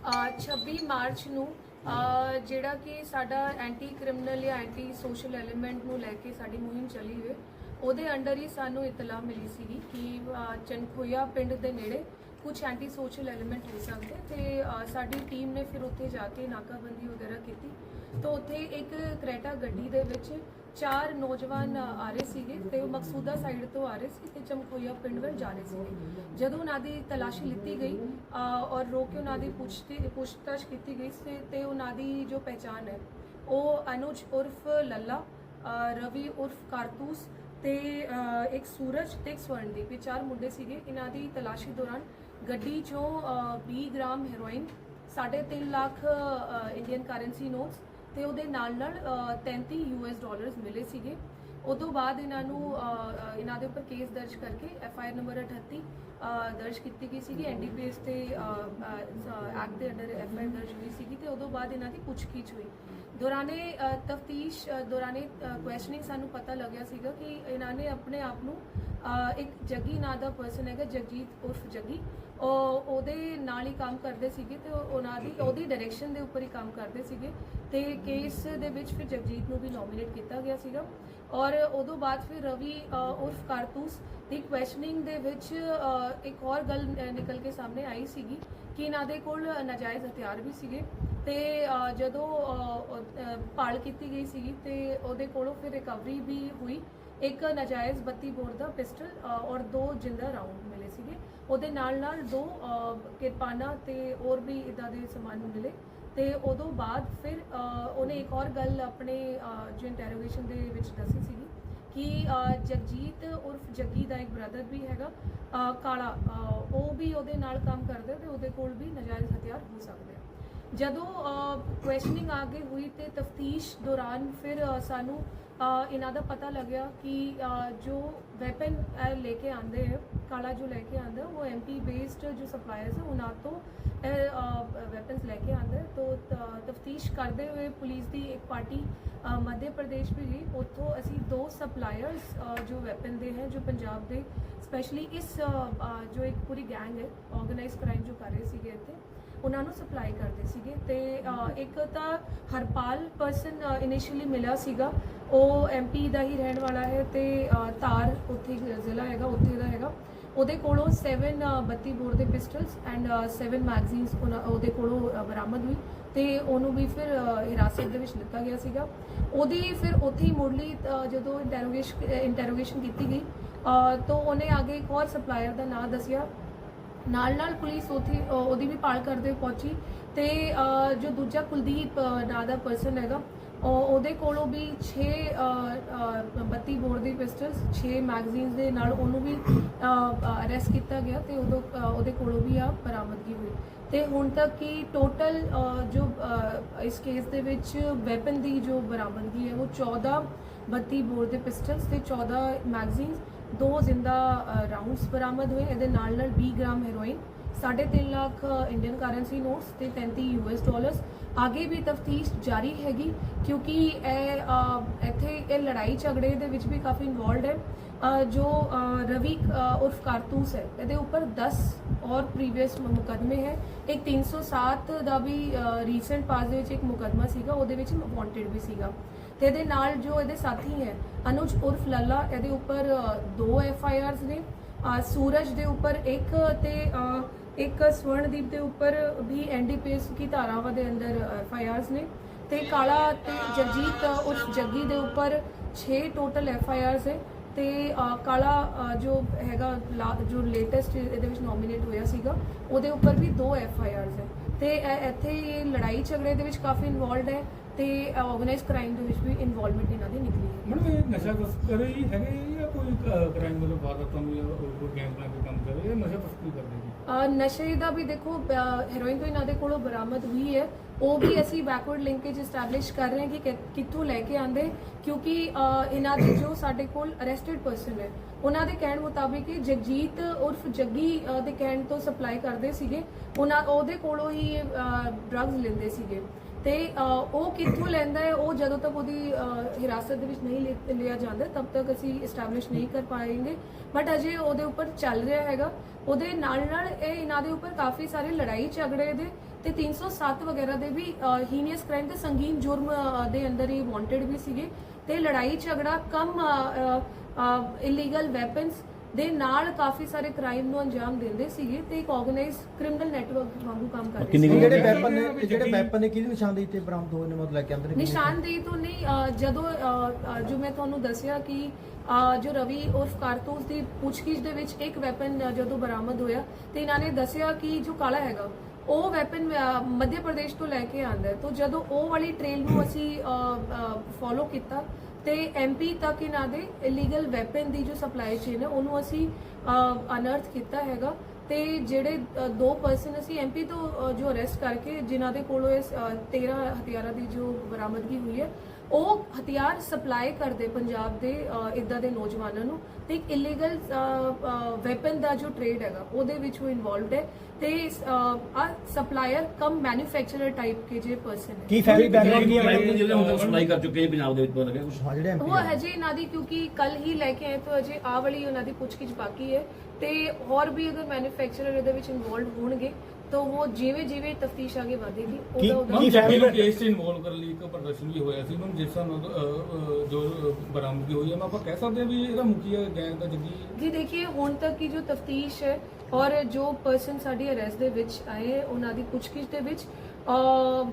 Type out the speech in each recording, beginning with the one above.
ਅ, 26 March ਨੂੰ ਜਿਹੜਾ ਕਿ ਸਾਡਾ ਐਂਟੀ ਕ੍ਰਿਮੀਨਲ ਜਾਂ ਐਂਟੀ ਸੋਸ਼ਲ ਐਲੀਮੈਂਟ ਨੂੰ ਲੈ ਕੇ ਸਾਡੀ ਮੁਹਿੰਮ ਚੱਲੀ ਹੋਈ ਉਹਦੇ ਅੰਡਰ ਹੀ ਸਾਨੂੰ ਇਤਲਾਹ ਮਿਲੀ ਸੀਗੀ ਕਿ ਅ, ਪਿੰਡ ਦੇ ਨੇੜੇ ਕੁਝ ਐਂਟੀ ਸੋਸ਼ਲ ਐਲੀਮੈਂਟ ਹੋ ਸਕਦੇ ਤੇ ਸਾਡੀ ਟੀਮ ਨੇ ਫਿਰ ਉੱਥੇ ਜਾ ਕੇ ਨਾਕਾਬੰਦੀ ਵਗੈਰਾ ਕੀਤੀ। ਤਾਂ ਉੱਥੇ ਇੱਕ ਕਰੇਟਾ ਗੱਡੀ ਦੇ ਵਿੱਚ ਚਾਰ ਨੌਜਵਾਨ ਆ ਰਹੇ ਸੀਗੇ ਤੇ ਉਹ ਮਕਸੂਦਾ ਸਾਈਡ ਤੋਂ ਆ ਰਹੇ ਸੀ ਤੇ ਚਮਖੋਇਆ ਪਿੰਡ ਵੱਲ ਜਾ ਰਹੇ ਸੀਗੇ। ਜਦੋਂ ਉਹਨਾਂ ਦੀ ਤਲਾਸ਼ੀ ਲਿੱਤੀ ਗਈ ਔਰ ਰੋਕ ਕੇ ਉਹਨਾਂ ਦੀ ਪੁੱਛਤੀ ਪੁੱਛਤਾਛ ਕੀਤੀ ਗਈ ਸੀ ਤੇ ਉਹਨਾਂ ਦੀ ਜੋ ਪਹਿਚਾਨ ਹੈ ਉਹ ਅਨੁਜ ਉਰਫ ਲੱਲਾ ਰਵੀ ਉਰਫ ਕਾਰਤੂਸ ਤੇ ਇੱਕ ਸੂਰਜ ਤੇ ਇੱਕ ਸਵਰਨਦੀਪ ਇਹ ਚਾਰ ਮੁੰਡੇ ਸੀਗੇ। ਇਹਨਾਂ ਦੀ ਤਲਾਸ਼ੀ ਦੌਰਾਨ ਗੱਡੀ ਚੋਂ ਅ, 20 gram heroin 3.5 lakh Indian currency notes ਤੇ ਉਹਦੇ ਨਾਲ ਨਾਲ ਅ, 33 ਯੂਐਸ ਡਾਲਰਸ ਮਿਲੇ ਸੀਗੇ। ਉਦੋਂ ਬਾਅਦ ਇਹਨਾਂ ਨੂੰ ਇਹਨਾਂ ਦੇ ਉੱਪਰ ਕੇਸ ਦਰਜ ਕਰਕੇ ਐਫ ਆਈ ਆਰ ਨੰਬਰ 38 ਅ, ਦਰਜ ਕੀਤੀ ਗਈ ਸੀਗੀ। ਐਨਡੀਪੀਐਸ ਤੇ ਐਕਟ ਦੇ ਅੰਡਰ ਐਫ ਆਈ ਆਰ ਦਰਜ ਹੋਈ ਸੀਗੀ ਤੇ ਉਦੋਂ ਬਾਅਦ ਇਹਨਾਂ ਦੀ ਪੁੱਛਗਿੱਛ ਹੋਈ। ਦੌਰਾਨੇ ਤਫਤੀਸ਼ ਦੌਰਾਨੇ ਕੁਐਸਚਨਿੰਗ ਸਾਨੂੰ ਪਤਾ ਲੱਗਿਆ ਸੀਗਾ ਕਿ ਇਹਨਾਂ ਨੇ ਆਪਣੇ ਆਪ ਨੂੰ ਇੱਕ ਜੱਗੀ ਨਾਂ ਦਾ ਪਰਸਨ ਹੈਗਾ ਜਗਜੀਤ ਉਰਫ ਜੱਗੀ। ਉਹ ਉਹਦੇ ਨਾਲ ਹੀ ਕੰਮ ਕਰਦੇ ਸੀਗੇ ਤੇ ਉਹ- ਉਹਨਾਂ ਦੀ ਉਹਦੀ ਡਾਇਰੈਕਸ਼ਨ ਦੇ ਉੱਪਰ ਹੀ ਕੰਮ ਕਰਦੇ ਸੀਗੇ। ਤੇ ਕੇਸ ਦੇ ਵਿੱਚ ਫਿਰ ਜਗਜੀਤ ਨੂੰ ਵੀ ਨੋਮੀਨੇਟ ਕੀਤਾ ਗਿਆ ਸੀਗਾ। ਔਰ ਉਦੋਂ ਬਾਅਦ ਫਿਰ ਰਵੀ ਉਰਫ ਕਾਰਤੂਸ ਦੀ ਕੁਐਸਚਨਿੰਗ ਦੇ ਵਿੱਚ ਇੱਕ ਹੋਰ ਗੱਲ ਨਿਕਲ ਕੇ ਸਾਹਮਣੇ ਆਈ ਸੀਗੀ ਕਿ ਇਹਨਾਂ ਦੇ ਕੋਲ ਨਾਜਾਇਜ਼ ਹਥਿਆਰ ਵੀ ਸੀਗੇ। ਤੇ ਜਦੋਂ ਅ, ਭਾਲ ਕੀਤੀ ਗਈ ਸੀਗੀ ਤੇ ਉਹਦੇ ਕੋਲੋਂ ਫਿਰ ਰਿਕਵਰੀ ਵੀ ਹੋਈ। ਇੱਕ ਨਾਜਾਇਜ਼ 32 ਬੋਰ ਦਾ ਪਿਸਟਲ ਔਰ ਦੋ ਜਿੰਦਾ ਰਾਉਂਡ ਮਿਲੇ ਸੀਗੇ। ਉਹਦੇ ਨਾਲ ਨਾਲ ਦੋ ਅ, ਕਿਰਪਾਨਾਂ ਤੇ ਹੋਰ ਵੀ ਇਦਾਂ ਦੇ ਸਮਾਨ ਮਿਲੇ। ਤੇ ਉਦੋਂ ਬਾਅਦ ਫਿਰ ਉਹਨੇ ਇੱਕ ਹੋਰ ਗੱਲ ਆਪਣੇ ਜੋ ਇੰਟਰੋਗੇਸ਼ਨ ਦੇ ਵਿੱਚ ਦੱਸੀ ਸੀਗੀ ਕਿ ਜਗਜੀਤ ਉਰਫ ਜੱਗੀ ਦਾ ਇੱਕ ਬ੍ਰਦਰ ਵੀ ਹੈਗਾ ਕਾਲਾ ਉਹ ਵੀ ਉਹਦੇ ਨਾਲ ਕੰਮ ਕਰਦਾ ਤੇ ਉਹਦੇ ਕੋਲ ਵੀ ਨਾਜਾਇਜ਼ ਹਥਿਆਰ ਹੋ ਸਕਦੇ ਆ। ਜਦੋਂ ਕੁਐਸਚਨਿੰਗ ਆਗੇ ਹੋਈ ਤੇ ਤਫਤੀਸ਼ ਦੌਰਾਨ ਫਿਰ ਸਾਨੂੰ ਇਹਨਾਂ ਦਾ ਪਤਾ ਲੱਗਿਆ ਕਿ ਜੋ ਵੈਪਨ ਲੈ ਕੇ ਆਂਦੇ ਹੈ ਕਾਲਾ ਜੋ ਲੈ ਕੇ ਆਂਦਾ, ਉਹ ਐਮਪੀ ਬੇਸਡ ਜੋ ਸਪਲਾਇਰਸ ਹੈ ਉਹਨਾਂ ਤੋਂ ਵੈਪਨਸ ਲੈ ਕੇ ਆਂਦਾ। ਤੋ ਤਫਤੀਸ਼ ਕਰਦੇ ਹੋਏ ਪੁਲਿਸ ਦੀ ਇੱਕ ਪਾਰਟੀ ਮੱਧ ਪ੍ਰਦੇਸ਼ ਵੀ ਗਈ। ਉੱਥੋਂ ਅਸੀਂ ਦੋ ਸਪਲਾਇਰਸ ਜੋ ਵੈਪਨ ਦੇ ਹੈ, ਜੋ ਪੰਜਾਬ ਦੇ ਸਪੈਸ਼ਲੀ ਇਸ ਜੋ ਇੱਕ ਪੂਰੀ ਗੈਂਗ ਹੈ ਆਰਗੇਨਾਈਜ਼ ਕ੍ਰਾਈਮ ਜੋ ਕਰ ਰਹੇ ਸੀਗੇ ਇੱਥੇ, ਉਹਨਾਂ ਨੂੰ ਸਪਲਾਈ ਕਰਦੇ ਸੀਗੇ। ਤੇ ਇੱਕ ਤਾਂ ਹਰਪਾਲ ਪਰਸਨ ਇਨੀਸ਼ੀਅਲੀ ਮਿਲਿਆ ਸੀਗਾ। ਉਹ ਐਮਪੀ ਦਾ ਹੀ ਰਹਿਣ ਵਾਲਾ ਹੈ ਤੇ ਤਾਰ ਉੱਥੇ ਜ਼ਿਲ੍ਹਾ ਹੈਗਾ, ਉੱਥੇ ਦਾ ਹੈਗਾ। ਉਹਦੇ ਕੋਲੋਂ 7 32 ਬੋਰ ਦੇ ਪਿਸਟਲਸ ਐਂਡ 7 ਮੈਗਜ਼ੀਨਸ ਉਹਦੇ ਕੋਲੋਂ ਬਰਾਮਦ ਹੋਈ ਤੇ ਉਹਨੂੰ ਵੀ ਫਿਰ ਹਿਰਾਸਤ ਦੇ ਵਿੱਚ ਲਿੱਤਾ ਗਿਆ ਸੀਗਾ। ਉਹਦੀ ਫਿਰ ਉੱਥੇ ਹੀ ਮੁੱਢਲੀ ਜਦੋਂ ਇੰਟਰੋਗੇਸ਼ਨ ਇੰਟਰੋਗੇਸ਼ਨ ਕੀਤੀ ਗਈ ਤਾਂ ਉਹਨੇ ਅੱਗੇ ਇੱਕ ਹੋਰ ਸਪਲਾਇਰ ਦਾ ਨਾਮ ਦੱਸਿਆ। ਨਾਲ ਨਾਲ ਪੁਲਿਸ ਉੱਥੇ ਉਹਦੀ ਵੀ ਭਾਲ ਕਰਦੇ ਪਹੁੰਚੀ ਤੇ ਜੋ ਦੂਜਾ ਕੁਲਦੀਪ ਨਾਂ ਦਾ ਪਰਸਨ ਹੈਗਾ ਉਹਦੇ ਕੋਲੋਂ ਵੀ 6 32 ਬੋਰ ਦੀ ਪਿਸਟਲਸ 6 ਮੈਗਜ਼ੀਨਸ ਦੇ ਨਾਲ ਉਹਨੂੰ ਵੀ ਅਰੈਸਟ ਕੀਤਾ ਗਿਆ ਤੇ ਉਦੋਂ ਉਹਦੇ ਕੋਲੋਂ ਵੀ ਆ ਬਰਾਮਦਗੀ ਹੋਈ। ਤੇ ਹੁਣ ਤੱਕ ਕੀ ਟੋਟਲ ਜੋ ਇਸ ਕੇਸ ਦੇ ਵਿੱਚ ਵੈਪਨ ਦੀ ਜੋ ਬਰਾਮਦਗੀ ਹੈ, ਉਹ 14 32 ਬੋਰ ਦੇ ਪਿਸਟਲਸ ਤੇ 14 ਮੈਗਜ਼ੀਨਸ ਦੋ ਜ਼ਿੰਦਾ ਰਾਉਂਡਸ ਬਰਾਮਦ ਹੋਏ। ਇਹਦੇ ਨਾਲ ਨਾਲ 20 gram heroin 3.5 lakh Indian currency notes ਤੇ 33 ਯੂਐਸ ਡਾਲਰਸ ਅੱਗੇ ਵੀ ਤਫਤੀਸ਼ ਜਾਰੀ ਹੈਗੀ ਕਿਉਂਕਿ ਇਹ ਇੱਥੇ ਇਹ ਲੜਾਈ ਝਗੜੇ ਦੇ ਵਿੱਚ ਵੀ ਕਾਫੀ ਇਨਵੋਲਡ ਹੈ ਜੋ ਰਵੀ ਉਰਫ ਕਾਰਤੂਸ ਹੈ ਇਹਦੇ ਉੱਪਰ 10 ਔਰ ਪ੍ਰੀਵੀਅਸ ਮੁਕਦਮੇ ਹੈ ਇੱਕ 307 ਦਾ ਵੀ ਰੀਸੈਂਟ ਪਾਸ ਦੇ ਵਿੱਚ ਇੱਕ ਮੁਕਦਮਾ ਸੀਗਾ ਉਹਦੇ ਵਿੱਚ ਵਾਂਟਡ ਵੀ ਸੀਗਾ ਤੇ ਇਹਦੇ ਨਾਲ ਜੋ ਇਹਦੇ ਸਾਥੀ ਹੈ ਅਨੁਜ ਉਰਫ ਲੱਲਾ ਇਹਦੇ ਉੱਪਰ ਦੋ ਐਫ ਆਈ ਆਰਸ ਨੇ ਸੂਰਜ ਦੇ ਉੱਪਰ ਇੱਕ ਤੇ ਇੱਕ ਸਵਰਨਦੀਪ ਦੇ ਉੱਪਰ ਵੀ ਐਨਡੀਪੀਐਸ ਕੀ ਧਾਰਾਵਾਂ ਦੇ ਅੰਦਰ ਐਫ ਆਈ ਆਰਸ ਨੇ ਤੇ ਕਾਲਾ ਤੇ ਜਗਜੀਤ ਉਸ ਜੱਗੀ ਦੇ ਉੱਪਰ 6 ਟੋਟਲ ਐਫ ਆਈ ਆਰਸ ਹੈ ਤੇ ਕਾਲਾ ਜੋ ਹੈਗਾ ਜੋ ਲੇਟੈਸਟ ਇਹਦੇ ਵਿੱਚ ਨੋਮੀਨੇਟ ਹੋਇਆ ਸੀਗਾ ਉਹਦੇ ਉੱਪਰ ਵੀ ਦੋ ਐਫ ਆਈ ਆਰਸ ਹੈ। ਤੇ ਇੱਥੇ ਇਹ ਲੜਾਈ ਝਗੜੇ ਦੇ ਵਿੱਚ ਕਾਫੀ ਇਨਵੋਲਡ ਹੈ ਤੇ ਆਰਗੇਨਾਈਜ਼ ਕ੍ਰਾਈਮ ਦੇ ਵਿੱਚ ਵੀ ਇਨਵੋਲਵਮੈਂਟ ਇਹਨਾਂ ਦੀ ਨਿਕਲੀ ਹੈ। ਮੈਡਮ ਇਹ ਨਸ਼ਾ ਤਸਕਰ ਹੀ ਹੈਗੇ ਜਾਂ ਕੋਈ ਕ੍ਰਾਈਮ ਮਤਲਬ ਵਾਰਦਾਤਾਂ ਨੂੰ ਜਾਂ ਕੋਈ ਗੈਂਗ ਬਣਾ ਕੇ ਕੰਮ ਕਰ ਰਹੇ? ਇਹ ਨਸ਼ਾ ਤਸਕਰੀ ਕਰਦੇ ਅ, ਨਸ਼ੇ ਦਾ ਵੀ ਦੇਖੋ ਹੈਰੋਇਨ ਤੋਂ ਇਹਨਾਂ ਦੇ ਕੋਲੋਂ ਬਰਾਮਦ ਹੋਈ ਹੈ। ਉਹ ਵੀ ਅਸੀਂ ਬੈਕਵਰਡ ਲਿੰਕੇਜ ਐਸਟੈਬਲਿਸ਼ ਕਰ ਰਹੇ ਹਾਂ ਕਿ ਕਿੱਥੋਂ ਲੈ ਕੇ ਆਂਦੇ ਕਿਉਂਕਿ ਇਹਨਾਂ ਦੇ ਜੋ ਸਾਡੇ ਕੋਲ ਅਰੈਸਟਡ ਪਰਸਨ ਹੈ, ਉਹਨਾਂ ਦੇ ਕਹਿਣ ਮੁਤਾਬਿਕ ਇਹ ਜਗਜੀਤ ਉਰਫ ਜੱਗੀ ਦੇ ਕਹਿਣ ਤੋਂ ਸਪਲਾਈ ਕਰਦੇ ਸੀਗੇ। ਉਹਨਾਂ, ਉਹਦੇ ਕੋਲੋਂ ਹੀ ਡਰੱਗਸ ਲੈਂਦੇ ਸੀਗੇ। ਤੇ ਉਹ ਕਿੱਥੋਂ ਲੈਂਦਾ ਹੈ, ਉਹ ਜਦੋਂ ਤੱਕ ਉਹਦੀ ਹਿਰਾਸਤ ਦੇ ਵਿੱਚ ਨਹੀਂ ਲਿਆ ਜਾਂਦਾ, ਤਬ ਤੱਕ ਅਸੀਂ ਐਸਟੈਬਲਿਸ਼ ਨਹੀਂ ਕਰ ਪਾਏਂਗੇ। ਬਟ ਅਜੇ ਉਹਦੇ ਉੱਪਰ ਚੱਲ ਰਿਹਾ ਹੈਗਾ। ਉਹਦੇ ਨਾਲ ਨਾਲ ਇਹ ਇਹਨਾਂ ਦੇ ਉੱਪਰ ਕਾਫੀ ਸਾਰੇ ਲੜਾਈ ਝਗੜੇ ਦੇ ਤੇ 307 ਵਗੈਰਾ ਦੇ ਵੀ ਹੀਨੀਅਸ ਕ੍ਰਾਈਮ ਤੇ ਸੰਗੀਨ ਜੁਰਮ ਦੇ ਅੰਦਰ ਹੀ ਵਾਂਟਡ ਵੀ ਸੀਗੇ ਤੇ ਲੜਾਈ ਝਗੜਾ ਕਮ ਇਲੀਗਲ ਵੈਪਨਸ ਦੇ ਨਾਲ ਕਾਫੀ ਸਾਰੇ ਕ੍ਰਾਈਮ ਨੂੰ ਅੰਜਾਮ ਦਿੰਦੇ ਸੀਗੇ ਤੇ ਇੱਕ ਆਰਗੇਨਾਈਜ਼ ਕ੍ਰਿਮੀਨਲ ਨੈਟਵਰਕ ਵਾਂਗੂ ਕੰਮ ਕਰਦੇ ਸੀ ਜਿਹੜੇ ਵੈਪਨ ਨੇ ਜਿਹੜੇ ਵੈਪਨ ਨੇ ਕਿਹਦੀ ਨਿਸ਼ਾਨਦੇਹੀ ਤੇ ਬਰਾਮਦ ਹੋਏ ਨੇ ਮਤਲਬ ਲੈ ਕੇ ਆਂਦੇ ਨੇ ਕਿੰਨੇ? ਨਿਸ਼ਾਨਦੇਹੀ ਤੋਂ ਨਹੀਂ ਜਦੋਂ ਜੋ ਮੈਂ ਤੁਹਾਨੂੰ ਦੱਸਿਆ ਕਿ ਜੋ ਰਵੀ ਉਰਫ ਕਾਰਤੂਸ ਦੀ ਪੁੱਛਗਿੱਛ ਦੇ ਵਿੱਚ ਇੱਕ ਵੈਪਨ ਜਦੋਂ ਬਰਾਮਦ ਹੋਇਆ ਤੇ ਇਹਨਾਂ ਨੇ ਦੱਸਿਆ ਕਿ ਜੋ ਕਾਲਾ ਹੈਗਾ ਉਹ ਵੈਪਨ ਮੱਧ ਪ੍ਰਦੇਸ਼ ਤੋਂ ਲੈ ਕੇ ਆਂਦਾ ਹੈ। ਜਦੋਂ ਉਹ ਵਾਲੀ ਟ੍ਰੇਲ ਨੂੰ ਅਸੀਂ ਫੋਲੋ ਕੀਤਾ ਤੇ ਐਮਪੀ ਤੱਕ ਇਹਨਾਂ ਦੇ ਇਲੀਗਲ ਵੈਪਨ ਦੀ ਜੋ ਸਪਲਾਈ ਚੇਨ ਹੈ ਉਹਨੂੰ ਅਸੀਂ ਅਨਰਥ ਕੀਤਾ ਹੈਗਾ। ਤੇ ਜਿਹੜੇ ਦੋ ਪਰਸਨ ਅਸੀਂ ਐਮਪੀ ਤੋਂ ਜੋ ਅਰੈਸਟ ਕਰਕੇ ਜਿਨ੍ਹਾਂ ਦੇ ਕੋਲੋਂ ਇਸ ਅ, 13 ਹਥਿਆਰਾਂ ਦੀ ਜੋ ਬਰਾਮਦਗੀ ਹੋਈ ਹੈ ਉਹ ਹਥਿਆਰ ਸਪਲਾਈ ਕਰਦੇ ਪੰਜਾਬ ਦੇ ਇਦਾਂ ਦੇ ਨੌਜਵਾਨਾਂ ਨੂੰ। ਤੇ ਇੱਕ ਇਲੀਗਲ ਵੈਪਨ ਦਾ ਜੋ ਟ੍ਰੇਡ ਹੈਗਾ ਉਹਦੇ ਵਿੱਚ ਉਹ ਇਨਵੋਲਵਡ ਹੈ। ਤੇ ਆ ਸਪਲਾਇਰ ਕਮ ਮੈਨੂਫੈਕਚਰਰ ਟਾਈਪ ਕੇ ਜੇ ਪਰਸਨ ਹੈ। ਕੀ ਫੈਮਿਲੀ ਬੈਕਗ੍ਰਾਉਂਡ ਕੀ ਹੈ ਮੈਡਮ ਜਿਹੜੇ ਹੁਣ ਤੱਕ ਸਪਲਾਈ ਕਰ ਚੁੱਕੇ ਆ ਪੰਜਾਬ ਦੇ ਵਿੱਚ ਪਤਾ ਲੱਗਿਆ ਕੁਝ ਹਾਂ ਜਿਹੜੇ ਉਹ ਹਜੇ ਇਹਨਾਂ ਦੀ ਕਿਉਂਕਿ ਕੱਲ ਹੀ ਲੈ ਕੇ ਆਏ ਤਾਂ ਅਜੇ ਆ ਵਾਲੀ ਉਹਨਾਂ ਦੀ ਪੁੱਛਗਿੱਛ ਬਾਕੀ ਹੈ। ਤੇ ਹੋਰ ਵੀ ਅਗਰ ਮੈਨੂਫੈਕਚਰਰ ਇਹਦੇ ਵਿੱਚ ਇਨਵੋਲਵ ਹੋਣਗੇ ਤਾਂ ਉਹ ਜਿਵੇਂ ਜਿਵੇਂ ਤਫਤੀਸ਼ ਆਗੇ ਵਧੇਗੀ ਕੀ- ਉਹਦਾ ਕੀ ਜੱਗੀ ਨੂੰ ਕੇਸ 'ਚ ਇਨਵੋਲਵ ਕਰਨ ਲਈ ਇੱਕ ਪ੍ਰਦਰਸ਼ਨ ਵੀ ਹੋਇਆ ਸੀ ਮੈਮ ਜਿਸ ਸਾਨੂੰ ਜੋ ਬਰਾਮਦਗੀ ਹੋਈ ਹੈ ਮੈਂ ਆਪਾਂ ਕਹਿ ਸਕਦੇ ਹਾਂ ਵੀ ਇਹਦਾ ਮੁਖੀਆ ਗੈਂਗ ਦਾ ਜੱਗੀ। ਜੀ ਦੇਖिए ਹੁਣ ਤੱਕ ਦੀ ਜੋ ਤਫਤੀਸ਼ ਹੈ ਔਰ ਜੋ ਪਰਸਨ ਸਾਡੀ ਅਰੈਸਟ ਦੇ ਵਿੱਚ ਆਏ ਉਹਨਾਂ ਦੀ ਪੁੱਛਗਿੱਛ ਦੇ ਵਿੱਚ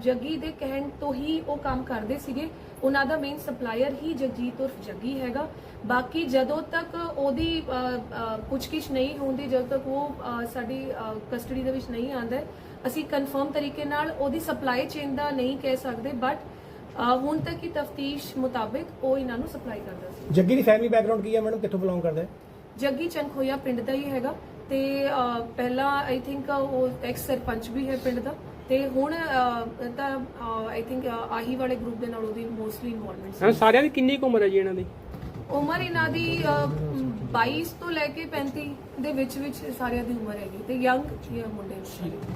ਜੱਗੀ ਦੇ ਕਹਿਣ ਤੋਂ ਹੀ ਉਹ ਕੰਮ ਕਰਦੇ ਸੀਗੇ। ਉਹਨਾਂ ਦਾ ਮੇਨ ਸਪਲਾਇਰ ਹੀ ਜਗਜੀਤ ਉਰਫ ਜੱਗੀ ਹੈਗਾ। ਬਾਕੀ ਜਦੋਂ ਤੱਕ ਉਹਦੀ ਪੁੱਛਗਿੱਛ ਨਹੀਂ ਹੁੰਦੀ ਜਦੋਂ ਤੱਕ ਉਹ ਸਾਡੀ ਕਸਟਡੀ ਦੇ ਵਿੱਚ ਨਹੀਂ ਆਂਦਾ ਅਸੀਂ ਕਨਫਰਮ ਤਰੀਕੇ ਨਾਲ ਉਹਦੀ ਸਪਲਾਈ ਚੇਨ ਦਾ ਨਹੀਂ ਕਹਿ ਸਕਦੇ ਬਟ ਹੁਣ ਤੱਕ ਦੀ ਤਫਤੀਸ਼ ਮੁਤਾਬਿਕ ਉਹ ਇਹਨਾਂ ਨੂੰ ਸਪਲਾਈ ਕਰਦਾ ਸੀ। ਜੱਗੀ ਦੀ ਫੈਮਿਲੀ ਬੈਕਗ੍ਰਾਉਂਡ ਕੀ ਹੈ ਮੈਡਮ? ਕਿੱਥੋਂ ਬਿਲੋਂਗ ਕਰਦਾ ਹੈ? ਜੱਗੀ ਚੰਖੋਇਆ ਪਿੰਡ ਦਾ ਹੀ ਹੈਗਾ ਤੇ ਪਹਿਲਾਂ ਆਈ ਥਿੰਕ ਉਹ ਐਕਸ ਸਰਪੰਚ ਵੀ ਹੈ ਪਿੰਡ ਦਾ। ਤੇ ਹੁਣ ਅਹ, ਤਾਂ ਆਈ ਥਿੰਕ ਆਹੀ ਵਾਲੇ ਗਰੁੱਪ ਦੇ ਨਾਲ ਉਹਦੀ ਮੋਸਟਲੀ ਇਨਵੋਲਵਮੈਂਟ ਹਾਂ ਸਾਰਿਆਂ ਦੀ ਕਿੰਨੀ ਕੁ ਉਮਰ ਹੈ ਜੀ ਇਹਨਾਂ ਦੀ ਉਮਰ ਇਹਨਾਂ ਦੀ ਅਹ, 22 ਤੋਂ ਲੈ ਕੇ 35 ਦੇ ਵਿੱਚ ਵਿੱਚ ਸਾਰਿਆਂ ਦੀ ਉਮਰ ਹੈਗੀ ਤੇ ਯੰਗ ਮੁੰਡੇ ਨੇ ਸਾਰੇ।